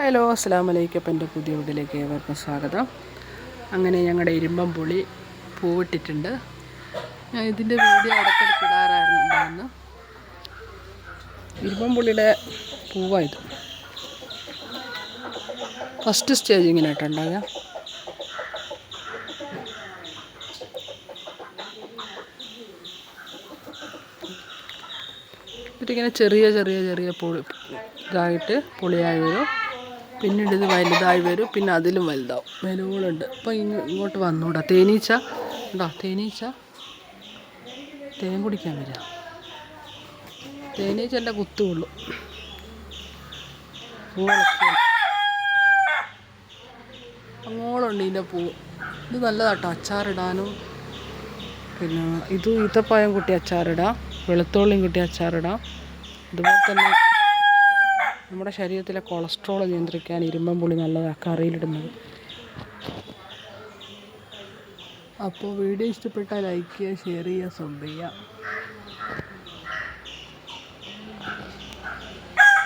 Hello അസ്സാം വലൈക്കും എന്റെ പുതിയ വീട്ടിലേക്ക് ഏവർക്കും സ്വാഗതം. അങ്ങനെ ഞങ്ങളുടെ ഇരുമ്പം പുളി പൂവിട്ടിട്ടുണ്ട്. ഞാൻ ഇതിന്റെ വീഡിയോ ഇടയ്ക്കിടയ്ക്ക് ഇടാറായിരുന്നു ഉണ്ടായിരുന്നു ഇരുമ്പം പുളിയുടെ പൂവായത് ഫസ്റ്റ് സ്റ്റേജ് ഇങ്ങനെ ആയിട്ടുണ്ടാകുക എന്നിട്ടിങ്ങനെ ചെറിയ ചെറിയ ചെറിയ പുളി ഇതായിട്ട് പുളിയായി വരും. പിന്നീട് ഇത് വലുതായി വരും. പിന്നെ അതിലും വലുതാവും. വിലകളുണ്ട് അപ്പോൾ ഇങ്ങോട്ട് വന്നൂടാ. തേനീച്ച. ഉണ്ടോ തേനീച്ച. തേൻ കുടിക്കാൻ വരിക തേനീച്ച എന്റെ കുത്തുകൊള്ളു പൂവളക്കുക അങ്ങോളുണ്ട് ഇതിന്റെ പൂ. ഇത് നല്ലതാട്ടോ. അച്ചാറിടാനും. പിന്നെ ഇത് ഈത്തപ്പായം കുട്ടി അച്ചാറിടാം. വെളുത്തുള്ളിയും കുട്ടി അച്ചാറിടാം. അതുപോലെ തന്നെ നമ്മുടെ ശരീരത്തിലെ കൊളസ്ട്രോൾ നിയന്ത്രിക്കാൻ ഇരുമ്പം പുളി നല്ലതാണ് കറിയിലിടുന്നത്. അപ്പോൾ വീഡിയോ ഇഷ്ടപ്പെട്ടാൽ ലൈക്ക് ചെയ്യുക ഷെയർ ചെയ്യുക സബ് ചെയ്യുക.